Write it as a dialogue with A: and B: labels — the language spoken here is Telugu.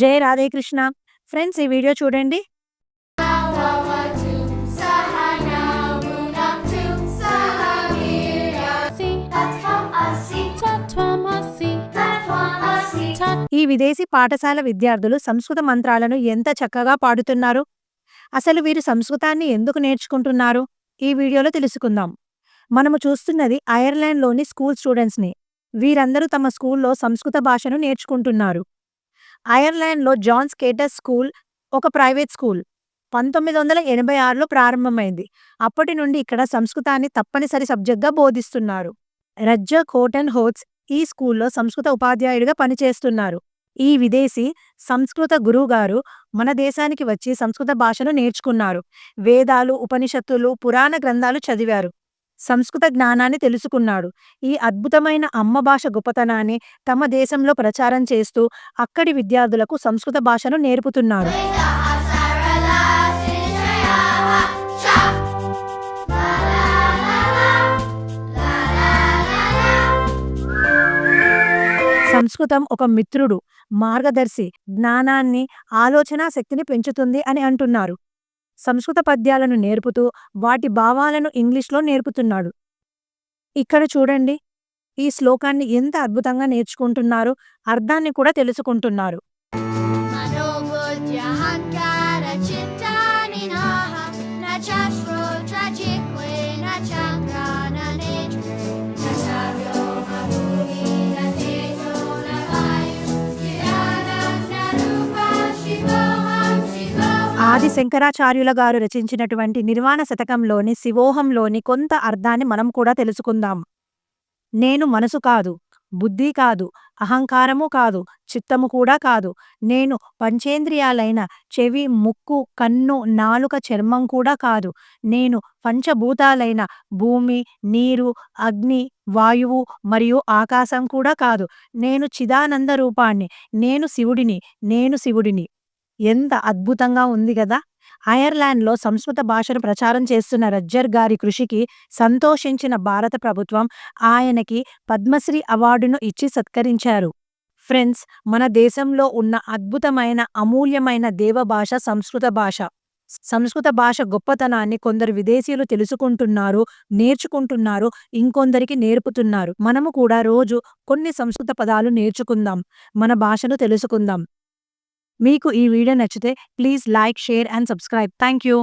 A: జై రాధే కృష్ణ. ఫ్రెండ్స్ ఈ వీడియో చూడండి. ఈ విదేశీ పాఠశాల విద్యార్థులు సంస్కృత మంత్రాలను ఎంత చక్కగా పాడుతున్నారు? అసలు వీరు సంస్కృతాన్ని ఎందుకు నేర్చుకుంటున్నారు? ఈ వీడియోలో తెలుసుకుందాం. మనము చూస్తున్నది ఐర్లాండ్లోని స్కూల్ స్టూడెంట్స్ని. వీరందరూ తమ స్కూల్లో సంస్కృత భాషను నేర్చుకుంటున్నారు. ఐర్లాండ్లో జాన్ స్కేటస్ స్కూల్ ఒక ప్రైవేట్ స్కూల్. పంతొమ్మిది వందల ఎనభై ఆరులో ప్రారంభమైంది. అప్పటి నుండి ఇక్కడ సంస్కృతాన్ని తప్పనిసరి సబ్జెక్ట్గా బోధిస్తున్నారు. రజ్జ కోటన్ హోట్స్ ఈ స్కూల్లో సంస్కృత ఉపాధ్యాయుడిగా పనిచేస్తున్నారు. ఈ విదేశీ సంస్కృత గురువుగారు మన దేశానికి వచ్చి సంస్కృత భాషను నేర్చుకున్నారు. వేదాలు ఉపనిషత్తులు పురాణ గ్రంథాలు చదివారు. సంస్కృత జ్ఞానాన్ని తెలుసుకున్నాడు. ఈ అద్భుతమైన అమ్మ భాష గొప్పతనాన్ని తమ దేశంలో ప్రచారం చేస్తూ అక్కడి విద్యార్థులకు సంస్కృత భాషను నేర్పుతున్నారు సంస్కృతం ఒక మిత్రుడు మార్గదర్శి జ్ఞానాన్ని ఆలోచనా శక్తిని పెంచుతుంది అని అంటున్నారు. సంస్కృత పద్యాలను నేర్పుతూ వాటి భావాలను ఇంగ్లీష్లో నేర్పుతున్నాడు. ఇక్కడ చూడండి ఈ శ్లోకాన్ని ఎంత అద్భుతంగా నేర్చుకుంటున్నారు అర్థాన్ని కూడా తెలుసుకుంటున్నారు.
B: మనోబుద్ధ్యహంకార చిత్తానినాహ న చాశ్రోత్రచిక్వే న చక్రాన
A: ఆది శంకరాచార్యుల గారు రచించినటువంటి నిర్వాణ శతకంలోని శివోహంలోని కొంత అర్థాన్ని మనం కూడా తెలుసుకుందాం. నేను మనసు కాదు బుద్ధి కాదు అహంకారము కాదు చిత్తము కూడా కాదు. నేను పంచేంద్రియాలైన చెవి ముక్కు కన్ను నాలుక చర్మం కూడా కాదు. నేను పంచభూతాలైన భూమి నీరు అగ్ని వాయువు మరియు ఆకాశం కూడా కాదు. నేను చిదానంద రూపాన్ని నేను శివుడిని నేను శివుడిని. ఎంత అద్భుతంగా ఉంది కదా! ఐర్లాండ్లో సంస్కృత భాషను ప్రచారం చేస్తున్న రజ్జర్ గారి కృషికి సంతోషించిన భారత ప్రభుత్వం ఆయనకి పద్మశ్రీ అవార్డును ఇచ్చి సత్కరించారు. ఫ్రెండ్స్ మన దేశంలో ఉన్న అద్భుతమైన అమూల్యమైన దేవభాష సంస్కృత భాష. సంస్కృత భాష గొప్పతనాన్ని కొందరు విదేశీయులు తెలుసుకుంటున్నారు నేర్చుకుంటున్నారు ఇంకొందరికి నేర్పుతున్నారు. మనము కూడా రోజు కొన్ని సంస్కృత పదాలు నేర్చుకుందాం మన భాషను తెలుసుకుందాం. మీకు ఈ వీడియో నచ్చితే please like share and subscribe thank you